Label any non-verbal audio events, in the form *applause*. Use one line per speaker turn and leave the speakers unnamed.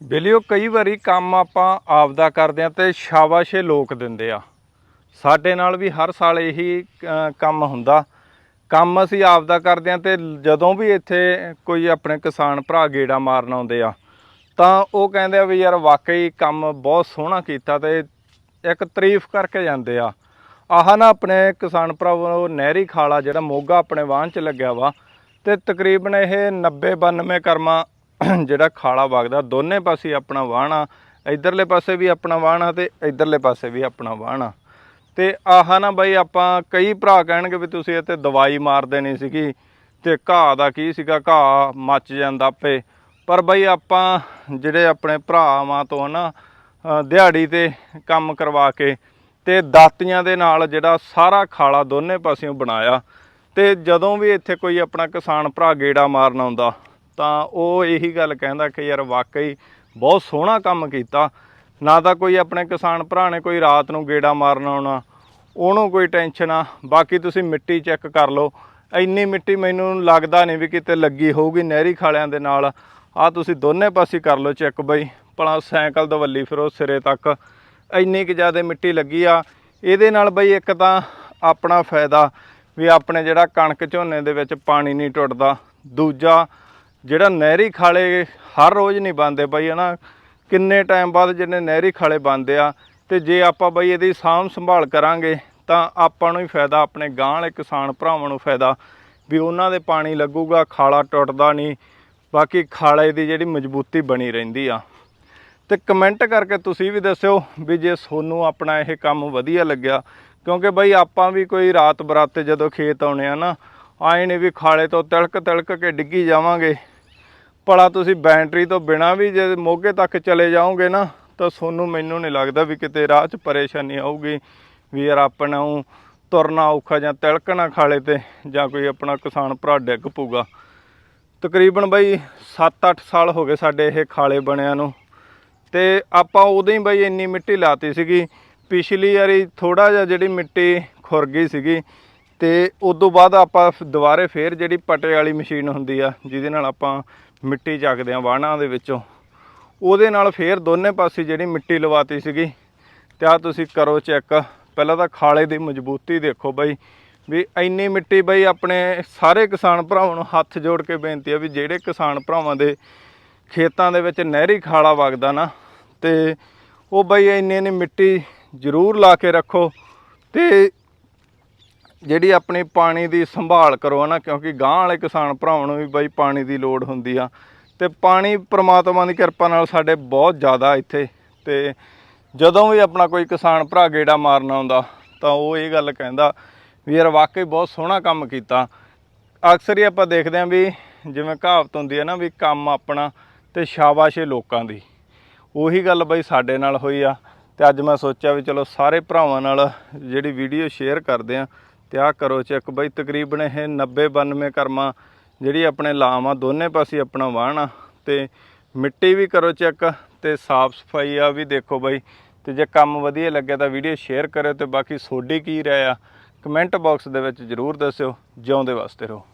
ਬਿਲਿਓ, ਕਈ ਵਾਰੀ ਕੰਮ ਆਪਾਂ ਆਪਦਾ ਕਰਦੇ ਆ ਤੇ ਸ਼ਾਬਾਸ਼ੇ ਲੋਕ ਦਿੰਦੇ ਆ। ਸਾਡੇ ਨਾਲ ਵੀ ਹਰ ਸਾਲ ਇਹੀ ਕੰਮ ਹੁੰਦਾ। ਕੰਮ ਅਸੀਂ ਆਪਦਾ ਕਰਦੇ ਆ ਤੇ ਜਦੋਂ ਵੀ ਇੱਥੇ ਕੋਈ ਆਪਣੇ ਕਿਸਾਨ ਭਰਾ ਗੇੜਾ ਮਾਰਨ ਆਉਂਦੇ ਆ, ਤਾਂ ਉਹ ਕਹਿੰਦੇ ਆ ਵੀ ਯਾਰ ਵਾਕਈ ਕੰਮ ਬਹੁਤ ਸੋਹਣਾ ਕੀਤਾ ਤੇ ਇੱਕ ਤਾਰੀਫ ਕਰਕੇ ਜਾਂਦੇ ਆ। ਆਹ ਨਾ ਆਪਣੇ ਕਿਸਾਨ ਭਰਾਵੋ, ਨਹਿਰੀ ਖਾਲਾ ਜਿਹੜਾ ਮੋਗਾ ਆਪਣੇ ਵਾਹਨ ਚ ਲੱਗਿਆ ਵਾ ਤੇ ਤਕਰੀਬਨ ਇਹ 90 92 ਕਰਮਾ *coughs* ਜਿਹੜਾ ਖਾਲਾ ਵਗਦਾ, ਦੋਨੇ ਪਾਸੇ ਆਪਣਾ ਵਾਹਣਾ ਆ ਇਧਰਲੇ ਪਾਸੇ ਵੀ ਆਪਣਾ ਵਾਹਣਾ ਆ ਤੇ ਇਧਰਲੇ ਪਾਸੇ ਵੀ ਆਪਣਾ ਵਾਹਣਾ। ਆ ਤੇ ਆਹ ਨਾ ਬਈ ਆਪਾਂ ਕਈ ਭਰਾ ਕਹਿਣਗੇ ਵੀ ਤੁਸੀਂ ਇੱਥੇ ਦਵਾਈ ਮਾਰ ਦੇਣੀ ਸੀਗੀ ਤੇ ਘਾਹ ਦਾ ਕੀ ਸੀਗਾ, ਘਾਹ ਮੱਚ ਜਾਂਦਾ ਆਪੇ। ਪਰ ਬਈ ਆਪਾਂ ਜਿਹੜੇ ਆਪਣੇ ਭਰਾਵਾਂ ਤੋਂ ਨਾ ਦਿਹਾੜੀ ਤੇ ਕੰਮ ਕਰਵਾ ਕੇ ਤੇ ਦਾਤੀਆਂ ਦੇ ਨਾਲ ਜਿਹੜਾ ਸਾਰਾ ਖਾਲਾ ਦੋਨੇ ਪਾਸਿਓਂ ਬਣਾਇਆ ਤੇ ਜਦੋਂ ਵੀ ਇੱਥੇ ਕੋਈ ਆਪਣਾ ਕਿਸਾਨ ਭਰਾ ਗੇੜਾ ਮਾਰਨ ਆਉਂਦਾ ਤਾਂ ਉਹ ਇਹੀ ਗੱਲ ਕਹਿੰਦਾ ਕਿ ਯਾਰ ਵਾਕਈ ਬਹੁਤ ਸੋਹਣਾ ਕੰਮ ਕੀਤਾ। ਨਾ ਤਾਂ ਕੋਈ ਆਪਣੇ ਕਿਸਾਨ ਭਰਾ ਨੇ ਕੋਈ ਰਾਤ ਨੂੰ ਗੇੜਾ ਮਾਰਨ ਆਉਣਾ, ਉਹਨੂੰ ਕੋਈ ਟੈਨਸ਼ਨ ਆ। ਬਾਕੀ ਤੁਸੀਂ ਮਿੱਟੀ ਚੈੱਕ ਕਰ ਲਓ। ਇੰਨੀ ਮਿੱਟੀ ਮੈਨੂੰ ਲੱਗਦਾ ਨਹੀਂ ਵੀ ਕਿਤੇ ਲੱਗੀ ਹੋਊਗੀ ਨਹਿਰੀ ਖਾਲਿਆਂ ਦੇ ਨਾਲ। ਆ ਤੁਸੀਂ ਦੋਨੇ ਪਾਸੇ ਕਰ ਲਓ ਚੈੱਕ ਬਈ। ਭਲਾ ਸਾਈਕਲ ਦਵੱਲੀ ਫਿਰੋ ਸਿਰੇ ਤੱਕ। ਇੰਨੀ ਕਿ ਜ਼ਿਆਦਾ ਮਿੱਟੀ ਲੱਗੀ ਆ। ਇਹਦੇ ਨਾਲ ਬਈ ਇੱਕ ਤਾਂ ਆਪਣਾ ਫਾਇਦਾ ਵੀ ਆਪਣੇ ਜਿਹੜਾ ਕਣਕ ਝੋਨੇ ਦੇ ਵਿੱਚ ਪਾਣੀ ਨਹੀਂ ਟੁੱਟਦਾ। ਦੂਜਾ ਜਿਹੜਾ ਨਹਿਰੀ ਖਾਲੇ ਹਰ ਰੋਜ਼ ਨਹੀਂ ਬੰਦੇ ਬਈ, ਹਨਾ? ਕਿੰਨੇ ਟਾਈਮ ਬਾਅਦ ਜਿਹਨੇ ਨਹਿਰੀ ਖਾਲੇ ਬੰਦੇ ਆ, ਤੇ ਜੇ ਆਪਾਂ ਬਈ ਇਹਦੀ ਸਾਂਭ ਸੰਭਾਲ ਕਰਾਂਗੇ, ਤਾਂ ਆਪਾਂ ਨੂੰ ਹੀ ਫਾਇਦਾ, ਆਪਣੇ ਗਾਂ ਵਾਲੇ ਕਿਸਾਨ ਭਰਾਵਾਂ ਨੂੰ ਫਾਇਦਾ, ਵੀ ਉਹਨਾਂ ਦੇ ਪਾਣੀ ਲੱਗੂਗਾ, ਖਾਲਾ ਟੁੱਟਦਾ ਨਹੀਂ, ਬਾਕੀ ਖਾਲੇ ਦੀ ਜਿਹੜੀ ਮਜ਼ਬੂਤੀ ਬਣੀ ਰਹਿੰਦੀ ਆ। ਤੇ ਕਮੈਂਟ ਕਰਕੇ ਤੁਸੀਂ ਵੀ ਦੱਸਿਓ ਵੀ ਜੇ ਤੁਹਾਨੂੰ ਆਪਣਾ ਇਹ ਕੰਮ ਵਧੀਆ ਲੱਗਿਆ, ਕਿਉਂਕਿ ਬਈ ਆਪਾਂ ਵੀ ਕੋਈ ਰਾਤ ਬਰਾਤੇ ਜਦੋਂ ਖੇਤ ਆਉਣੇ ਆ ਨਾ, ਆਏ ਨੇ ਵੀ ਖਾਲੇ ਤੋਂ ਤਿਲਕ ਤਿਲਕ ਕੇ ਡਿੱਗੀ ਜਾਵਾਂਗੇ ਭਲਾ ਤੁਸੀਂ ਬੈਟਰੀ ਤੋਂ ਬਿਨਾ ਵੀ ਜੇ ਮੋਗੇ ਤੱਕ ਚਲੇ ਜਾਓਗੇ ਨਾ, ਤਾਂ ਤੁਹਾਨੂੰ ਮੈਨੂੰ ਨਹੀਂ ਲੱਗਦਾ ਵੀ ਕਿਤੇ ਰਾਹ 'ਚ ਪਰੇਸ਼ਾਨੀ ਆਊਗੀ, ਵੀ ਯਾਰ ਆਪਣਾ ਨੂੰ ਤੁਰਨਾ ਔਖਾ ਜਾਂ ਤਿਲਕਣਾ ਖਾਲੇ ਤੇ ਜਾਂ ਕੋਈ ਆਪਣਾ ਕਿਸਾਨ ਭਰਾ ਡਿੱਗ ਪਊਗਾ। ਤਕਰੀਬਨ ਬਈ 7-8 ਸਾਲ ਹੋ ਗਏ ਸਾਡੇ ਇਹ ਖਾਲੇ ਬਣਿਆਂ ਨੂੰ ਤੇ ਆਪਾਂ ਉਦੋਂ ਹੀ ਬਈ ਇੰਨੀ ਮਿੱਟੀ ਲਾਤੀ ਸੀਗੀ, ਪਿਛਲੀ ਵਾਰੀ ਥੋੜਾ ਜਿਹਾ ਜਿਹੜੀ ਮਿੱਟੀ ਖੁਰ ਗਈ ਸੀਗੀ ਤੇ ਤੋਂ ਬਾਅਦ ਆਪਾਂ ਦੁਬਾਰੇ ਫੇਰ ਜਿਹੜੀ ਪਟੇ ਵਾਲੀ ਮਸ਼ੀਨ ਹੁੰਦੀ ਆ, ਜਿਹਦੇ ਨਾਲ ਆਪਾਂ ਮਿੱਟੀ ਚੱਕਦੇ ਆ ਵਾਹਣਾਂ ਦੇ ਵਿੱਚੋਂ, ਉਹਦੇ ਨਾਲ ਫੇਰ ਦੋਨੇ ਪਾਸੇ ਜਿਹੜੀ ਮਿੱਟੀ ਲਵਾਤੀ ਸੀਗੀ, ਤੇ ਆ ਤੁਸੀਂ ਕਰੋ ਚੈੱਕ। ਪਹਿਲਾਂ ਤਾਂ ਖਾਲੇ ਦੀ ਮਜ਼ਬੂਤੀ ਦੇਖੋ ਬਈ, ਵੀ ਇੰਨੀ ਮਿੱਟੀ ਬਈ ਆਪਣੇ ਸਾਰੇ ਕਿਸਾਨ ਭਰਾਵਾਂ ਨੂੰ ਹੱਥ ਜੋੜ ਕੇ ਬੇਨਤੀ ਆ ਵੀ ਜਿਹੜੇ ਕਿਸਾਨ ਭਰਾਵਾਂ ਦੇ ਖੇਤਾਂ ਦੇ ਵਿੱਚ ਨਹਿਰੀ ਖਾਲਾ ਵਗਦਾ ਨਾ, ਤੇ ਉਹ ਬਈ ਇੰਨੀ ਇੰਨੀ ਮਿੱਟੀ ਜ਼ਰੂਰ ਲਾ ਕੇ ਰੱਖੋ, ਤੇ ਜਿਹੜੀ ਆਪਣੀ ਪਾਣੀ ਦੀ ਸੰਭਾਲ ਕਰੋ ਨਾ ਕਿਉਂਕਿ ਗਾਂ ਵਾਲੇ ਕਿਸਾਨ ਭਰਾਵਾਂ ਨੂੰ ਵੀ ਬਈ ਪਾਣੀ ਦੀ ਲੋੜ ਹੁੰਦੀ ਆ। ਤੇ ਪਾਣੀ ਪ੍ਰਮਾਤਮਾ ਦੀ ਕਿਰਪਾ ਨਾਲ ਸਾਡੇ ਬਹੁਤ ਜ਼ਿਆਦਾ ਇੱਥੇ। ਤੇ ਜਦੋਂ ਵੀ ਆਪਣਾ ਕੋਈ ਕਿਸਾਨ ਭਰਾ ਗੇੜਾ ਮਾਰਨ ਆਉਂਦਾ, ਤਾਂ ਉਹ ਇਹ ਗੱਲ ਕਹਿੰਦਾ ਵੀ ਯਾਰ ਵਾਕਈ ਬਹੁਤ ਸੋਹਣਾ ਕੰਮ ਕੀਤਾ। ਅਕਸਰ ਹੀ ਆਪਾਂ ਦੇਖਦੇ ਆਂ ਵੀ ਜਿਵੇਂ ਕਹਾਵਤ ਹੁੰਦੀ ਹੈ ਨਾ ਵੀ ਕੰਮ ਆਪਣਾ ਤੇ ਸ਼ਾਬਾਸ਼ੇ ਲੋਕਾਂ ਦੀ। ਉਹੀ ਗੱਲ ਬਈ ਸਾਡੇ ਨਾਲ ਹੋਈ ਆ। ਤੇ ਅੱਜ ਮੈਂ ਸੋਚਿਆ ਵੀ ਚਲੋ ਸਾਰੇ ਭਰਾਵਾਂ ਨਾਲ ਜਿਹੜੀ ਵੀਡੀਓ ਸ਼ੇਅਰ ਕਰਦੇ ਆ ਤੇ ਆਹ ਕਰੋ, ਚੈੱਕ ਬਈ ਤਕਰੀਬਨ ਇਹ 90 92 ਕਰਮਾ ਜਿਹੜੀ ਆਪਣੇ ਲਾਮ ਆ, ਦੋਨੇ ਪਾਸੇ ਆਪਣਾ ਵਾਹਣ ਆ। ਤੇ ਮਿੱਟੀ ਵੀ ਕਰੋ ਚੈੱਕ ਤੇ ਸਾਫ਼ ਸਫ਼ਾਈ ਆ ਵੀ ਦੇਖੋ ਬਈ। ਤੇ ਜੇ ਕੰਮ ਵਧੀਆ ਲੱਗਿਆ ਤਾਂ ਵੀਡੀਓ ਸ਼ੇਅਰ ਕਰਿਓ ਤੇ ਬਾਕੀ ਸੋਡੀ ਕੀ ਰਾਏ ਆ, ਕਮੈਂਟ ਬਾਕਸ ਦੇ ਵਿੱਚ ਜਰੂਰ ਦੱਸਿਓ। ਜਿਉਂਦੇ ਵਾਸਤੇ ਰਹੋ।